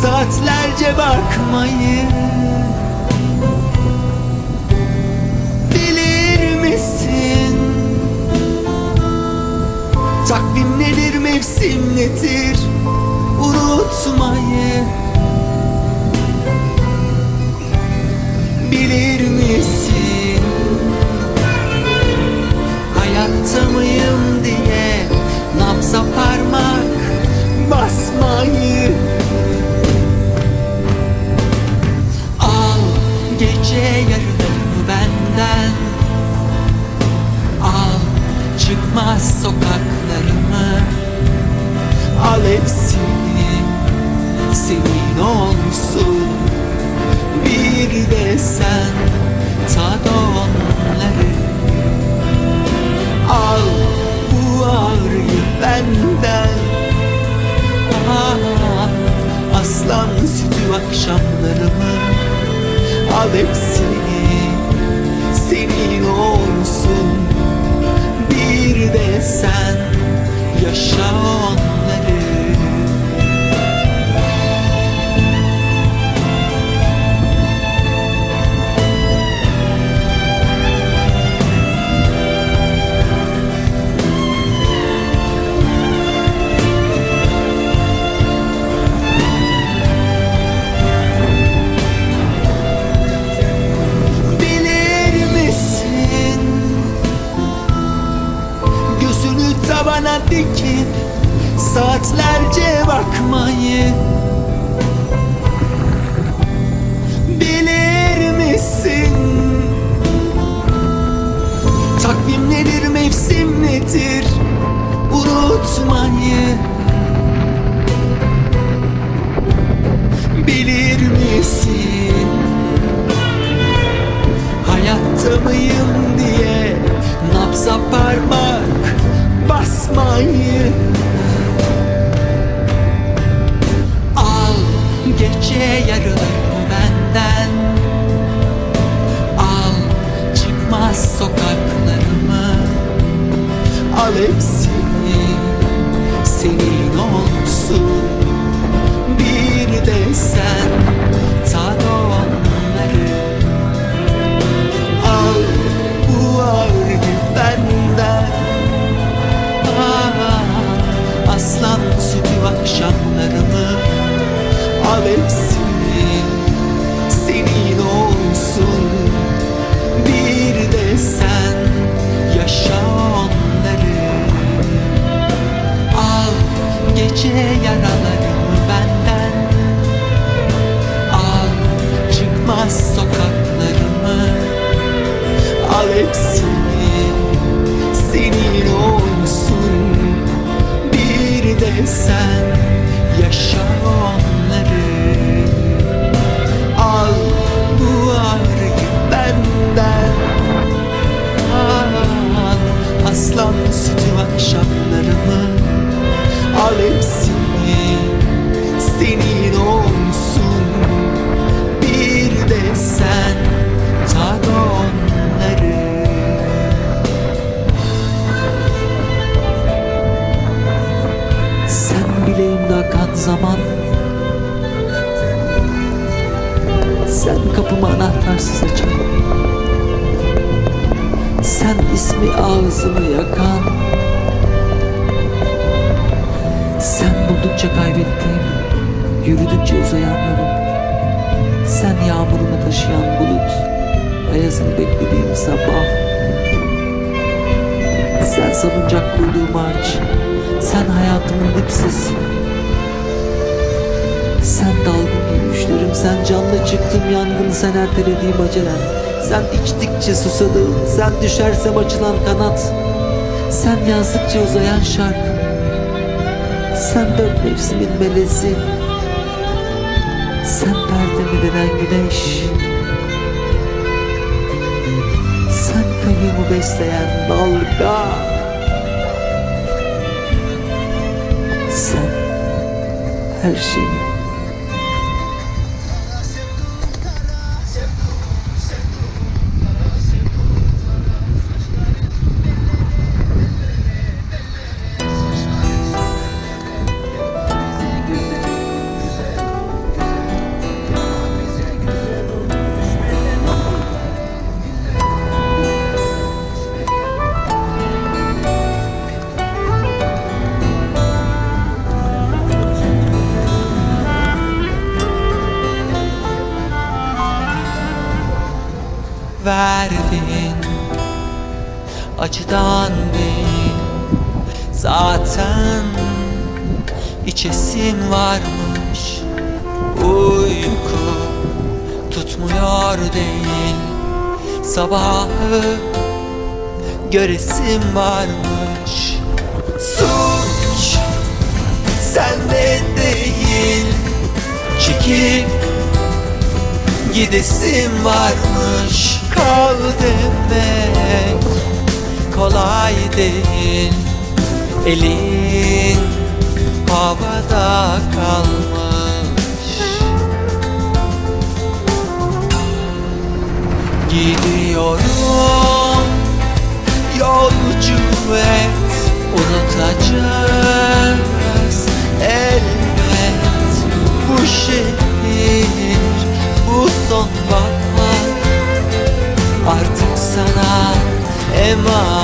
Saatlerce bakmayı Bilir misin? Takvim nedir mevsim nedir Unutmayı Bilir misin? Hayatta mıyım diye Nabza parmak basmayı Al hepsini senin olsun. Bir de sen yaşa Tavana dikip saatlerce bakmayı Bilir misin? Takvim nedir, mevsim nedir? Unutmayı gece yarılarını benden? Al çıkmaz sokaklarımı. Al hepsini senin olsun. Bir de sen Bileğimde akan zaman. Sen kapımı anahtarsız açan Sen ismi ağzımı yakan. Sen buldukça kaybettiğim Yürüdükçe uzayan yolum. Sen yağmurumu taşıyan bulut Ayazını beklediğim sabah. Sen salıncak kurduğum ağaç Sen hayatımın dipsiz Sen dalgın yürüyüşlerim Sen canlı çıktım yangın Sen ertelediğim acelem Sen içtikçe susadığım Sen düşersem açılan kanat. Sen yazdıkça uzayan şarkı. Sen dört mevsimin melezi. Sen perdemi denen güneş. Sen kayığımı besleyen dalga. Sen her şeyim verdin. Acıdan değil Zaten içesim varmış. Uyku tutmuyor değil Sabahı göresim varmış. Suç sende değil Çekip gidesim varmış. Kal demek kolay değil. Elin havada kalmış. Gidiyorum. Yolcu et Unutacağız. Elbet Bu bu son Artık sana emanet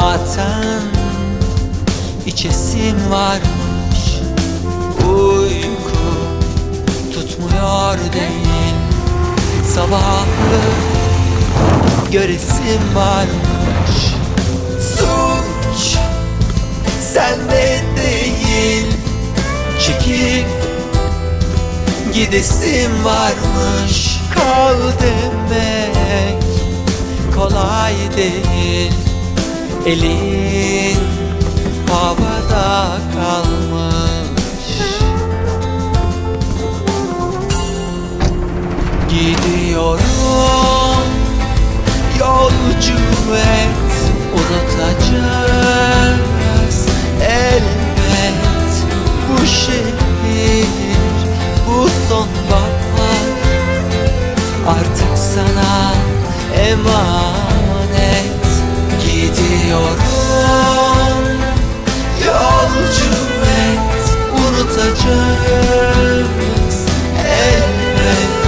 Zaten içesim varmış. Uyku tutmuyor değil. Sabahı göresim varmış. Suç sende değil. Çekip gidesim varmış. Kal demek kolay değil Elin havada kalmış. Gidiyorum yolcu et Unutacağız. Elbet bu şehir bu son bahar Artık sana emanet Biliyorum yolcu et unutacağız elbet